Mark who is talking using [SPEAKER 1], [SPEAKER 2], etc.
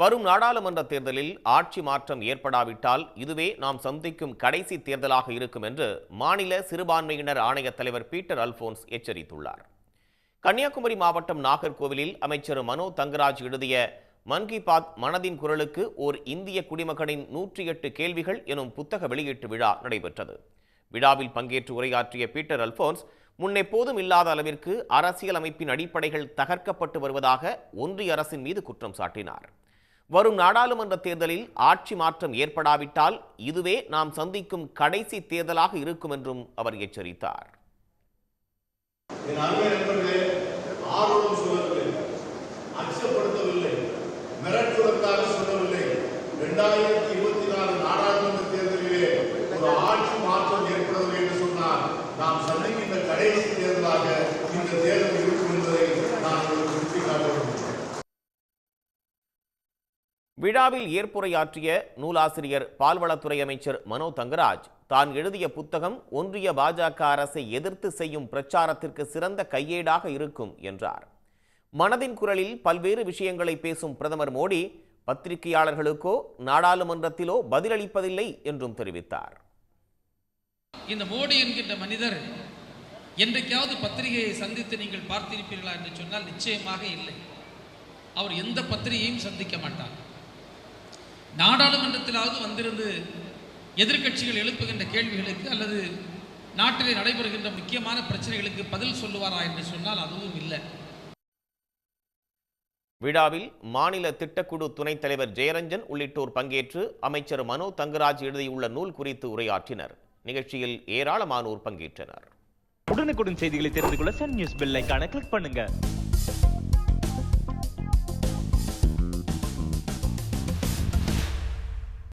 [SPEAKER 1] வரும் நாடாளுமன்ற தேர்தலில் ஆட்சி மாற்றம் ஏற்படாவிட்டால் இதுவே நாம் சந்திக்கும் கடைசி தேர்தலாக இருக்கும் என்று மாநில சிறுபான்மையினர் ஆணைய தலைவர் பீட்டர் அல்போன்ஸ் எச்சரித்துள்ளார். கன்னியாகுமரி மாவட்டம் நாகர்கோவிலில் அமைச்சர் மனோ தங்கராஜ் எழுதிய மன் கி பாத் மனதின் குரலுக்கு ஓர் இந்திய குடிமகனின் நூற்றி எட்டு கேள்விகள் எனும் புத்தக வெளியீட்டு விழா நடைபெற்றது. விழாவில் பங்கேற்று உரையாற்றிய பீட்டர் அல்போன்ஸ் முன்னெப்போதும் இல்லாத அளவிற்கு அரசியல் அமைப்பின் அடிப்படைகள் தகர்க்கப்பட்டு வருவதாக ஒன்றிய அரசின் மீது குற்றம் சாட்டினார். வரும் நாடாளுமன்ற தேர்தலில் ஆட்சி மாற்றம் ஏற்படாவிட்டால் இதுவே நாம் சந்திக்கும் கடைசி தேர்தலாக இருக்கும் என்றும் அவர் எச்சரித்தார்.
[SPEAKER 2] இரண்டாயிரத்தி இருபத்தி நாலு நாடாளுமன்ற தேர்தலிலே ஒரு ஆட்சி மாற்றம் ஏற்படவில்லை என்று சொன்னால் நாம் சந்திக்கின்ற கடைசி தேர்தலாக இந்த தேர்தல்
[SPEAKER 1] விழாவில் ஏற்புரையாற்றிய நூலாசிரியர் பால்வளத்துறை அமைச்சர் மனோ தங்கராஜ் தான் எழுதிய புத்தகம் ஒன்றிய பாஜக அரசை எதிர்த்து செய்யும் பிரச்சாரத்திற்கு சிறந்த கையேடாக இருக்கும் என்றார். மனதின் குரலில் பல்வேறு விஷயங்களை பேசும் பிரதமர் மோடி பத்திரிகையாளர்களுக்கோ நாடாளுமன்றத்திலோ பதிலளிப்பதில்லை என்றும் தெரிவித்தார்.
[SPEAKER 3] இந்த மோடி என்கின்ற மனிதர் என்றைக்காவது பத்திரிகையை சந்தித்து நீங்கள் பார்த்திருப்பீர்களா என்று சொன்னால் நிச்சயமாக இல்லை. அவர் எந்த பத்திரிகையும் சந்திக்க மாட்டார். நாடாளுமன்றத்திலாவது வந்திருந்து எதிர்க்கட்சிகள் எழுப்புகின்ற கேள்விகளுக்கு அல்லது நாட்டிலே நடைபெறுகின்ற முக்கியமான பிரச்சனைகளுக்கு பதில் சொல்லுவாரா என்று சொன்னால் அதுவும் இல்லை.
[SPEAKER 1] விழாவில் மாநில திட்டக்குழு துணைத் தலைவர் ஜெயரஞ்சன் உள்ளிட்டோர் பங்கேற்று அமைச்சர் மனோ தங்கராஜ் எழுதியுள்ள நூல் குறித்து உரையாற்றினர். நிகழ்ச்சியில் ஏராளமானோர் பங்கேற்றனர்.
[SPEAKER 4] உடனுக்குடன் செய்திகளை தெரிந்து கொள்ள சன் நியூஸ் பெல் ஐகானை கிளிக் பண்ணுங்க.